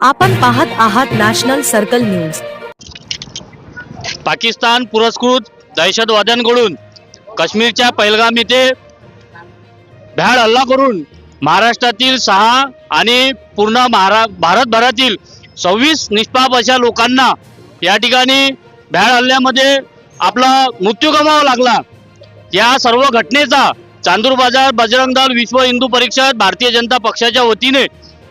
आपण पाहत आहात नॅशनल सर्कल न्यूज. पाकिस्तान पुरस्कृत दहशतवाद्यांकडून काश्मीरच्या पहलगाम येथे भ्याड हल्ला करून महाराष्ट्रातील सहा आणि पूर्ण महारा भारतभरातील सव्वीस निष्पाप अशा लोकांना या ठिकाणी भ्याड हल्ल्यामध्ये आपला मृत्यू गमावा लागला. या सर्व घटनेचा चांदूर बाजार बजरंग दल विश्व हिंदू परिषद भारतीय जनता पक्षाच्या वतीने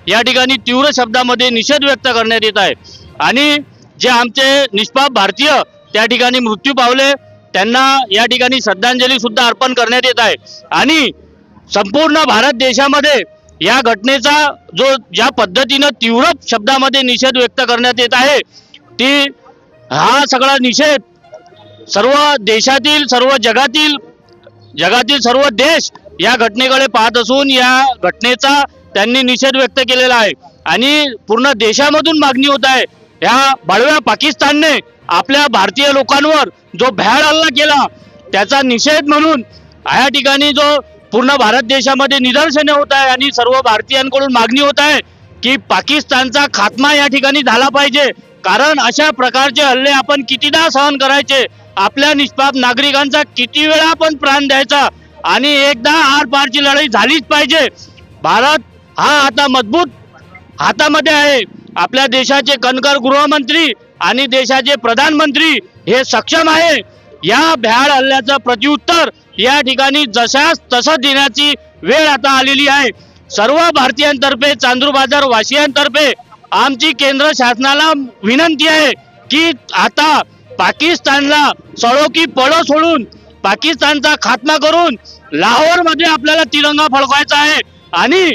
या ठिकाणी तीव्र शब्दामध्ये निषेध व्यक्त करण्यात येत आहे. आणि जे आमचे निष्पाप भारतीय त्या ठिकाणी मृत्यू पावले त्यांना या ठिकाणी श्रद्धांजली सुद्धा अर्पण करण्यात येत आहे. आणि संपूर्ण भारत देशामध्ये या घटनेचा जो ज्या पद्धतीनं तीव्र शब्दामध्ये निषेध व्यक्त करण्यात येत आहे ती हा सगळा निषेध सर्व देशातील सर्व जगातील जगातील सर्व देश या घटनेकडे पाहत असून या घटनेचा त्यांनी निषेध व्यक्त केलेला आहे. आणि पूर्ण देशामधून मागणी होत आहे. ह्या बळव्या पाकिस्तानने आपल्या भारतीय लोकांवर जो भ्याड हल्ला केला त्याचा निषेध म्हणून या ठिकाणी जो पूर्ण भारत देशामध्ये निदर्शने होत आहे आणि सर्व भारतीयांकडून मागणी होत आहे की पाकिस्तानचा खात्मा या ठिकाणी झाला पाहिजे. कारण अशा प्रकारचे हल्ले आपण कितीदा सहन करायचे? आपल्या निष्पाप नागरिकांचा किती वेळा आपण प्राण द्यायचा? आणि एकदा आर पारची लढाई झालीच पाहिजे. भारत हा आता मजबूत हातामध्ये आहे. आपल्या देशाचे कणकर गृहमंत्री आणि देशाचे प्रधानमंत्री हे सक्षम आहे. या भ्याड हल्ल्याचं प्रत्युत्तर या ठिकाणी जशास तसं देण्याची वेळ आता आलेली आहे. सर्व भारतीयांतर्फे चांदूर बाजार वासियांतर्फे आमची केंद्र शासनाला विनंती आहे की आता पाकिस्तानला सळो की पळो सोडून पाकिस्तानचा खात्मा करून लाहोरमध्ये आपल्याला तिरंगा फडकवायचा आहे. आणि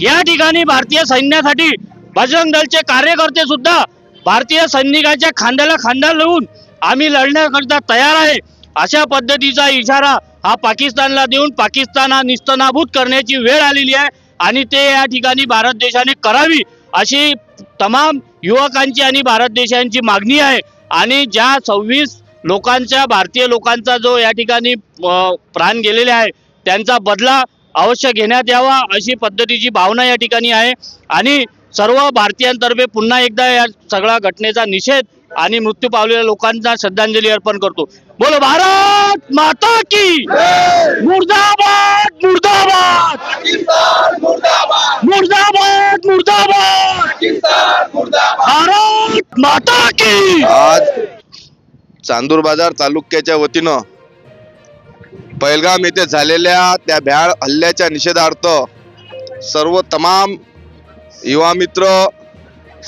या ठिकाणी भारतीय सैन्यासाठी बजरंग दलचे कार्यकर्ते सुद्धा भारतीय सैनिकाच्या खांद्याला खांदा लावून आम्ही लढण्याकरता तयार आहे. अशा पद्धतीचा इशारा हा पाकिस्तानला देऊन पाकिस्तान हा निस्तनाभूत करण्याची वेळ आलेली आहे आणि ते या ठिकाणी भारत देशाने करावी अशी तमाम युवकांची आणि भारत देशांची मागणी आहे. आणि ज्या सव्वीस लोकांच्या भारतीय लोकांचा जो या ठिकाणी प्राण गेलेले आहे त्यांचा बदला अवश्य घेण्यात यावा अशी पद्धतीची भावना या ठिकाणी आहे. आणि सर्व भारतीयांतर्फे पुन्हा एकदा या सगळ्या घटनेचा निषेध आणि मृत्यू पावलेल्या लोकांना श्रद्धांजली अर्पण करतो. बोलो भारत माता की मुर्दाबाद मुर्दाबाद! मुर्दाबाद! मुर्दाबाद भारत माता की आज चांदूर बाजार तालुक्याच्या वतीनं पैलगाम येथे झालेल्या त्या भ्याळ हल्ल्याच्या निषेधार्थ सर्व तमाम युवा मित्र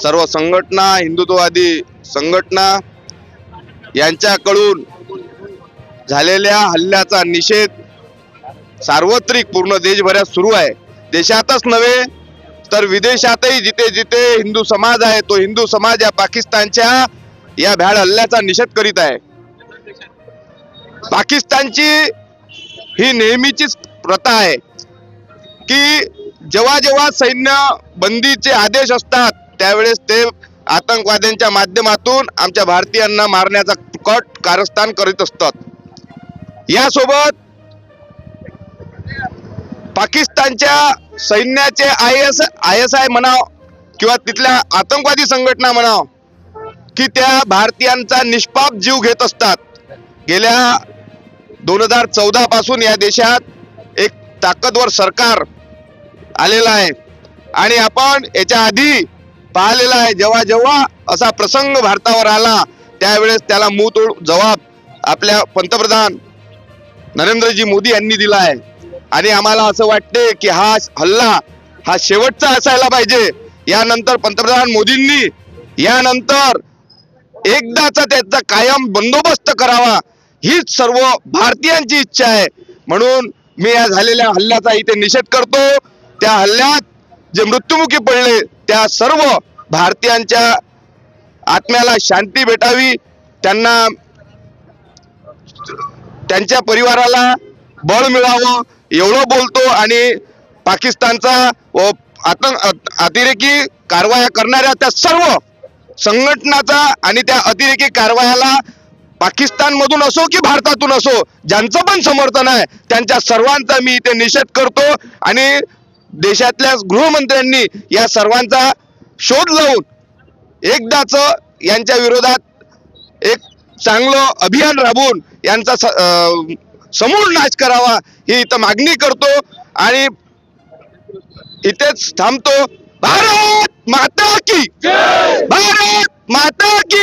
सर्व संघटना हिंदुत्ववादी संघटना यांच्याकडून झालेल्या हल्ल्याचा निषेध सार्वत्रिक पूर्ण देशभरात सुरू आहे. देशातच नव्हे तर विदेशातही जिथे जिथे हिंदू समाज आहे तो हिंदू समाज या पाकिस्तानच्या या भ्याड हल्ल्याचा निषेध करीत आहे. पाकिस्तानची ही नेहमीचीच प्रथा आहे की जेव्हा जेव्हा सैन्य बंदीचे आदेश असतात त्यावेळेस ते आतंकवाद्यांच्या माध्यमातून आमच्या भारतीयांना मारण्याचा कट कारस्थान करीत असतात. यासोबत पाकिस्तानच्या सैन्याचे I S I S I म्हणाव किंवा तिथल्या आतंकवादी संघटना म्हणाव की त्या भारतीयांचा निष्पाप जीव घेत असतात. गेल्या दोन हजार चौदा पासून या देशात एक ताकदवर सरकार आलेलं आहे. आणि आपण याच्या आधी पाहिलेला आहे जेव्हा जेव्हा असा प्रसंग भारतावर आला त्यावेळेस त्याला मुतोड जबाब आपल्या पंतप्रधान नरेंद्रजी मोदी यांनी दिला आहे. आणि आम्हाला असं वाटते की हा हल्ला हा शेवटचा असायला पाहिजे. यानंतर पंतप्रधान मोदींनी यानंतर एकदाचा त्याचा कायम बंदोबस्त करावा. हीच सर्व भारतीयांची इच्छा आहे. म्हणून मी या झालेल्या हल्ल्याचा इथे निषेध करतो. त्या हल्ल्यात जे मृत्युमुखी पडले त्या सर्व भारतीयांच्या आत्म्याला शांती भेटावी. त्यांना त्यांच्या परिवाराला बळ मिळावं एवढं बोलतो आणि पाकिस्तानचा व आतंक अतिरेकी कारवाया करणाऱ्या त्या सर्व संघटनाचा आणि त्या अतिरेकी कारवायाला पाकिस्तान मधून असो की भारतातून असो ज्यांचं पण समर्थन आहे त्यांच्या सर्वांचा मी इथे निषेध करतो आणि देशातल्या गृहमंत्र्यांनी या सर्वांचा शोध लावून एकदाच यांच्या विरोधात एक चांगलं अभियान राबवून यांचा अं, समूळ नाश करावा ही इथं मागणी करतो आणि इथेच थांबतो. भारत माता की भारत माता की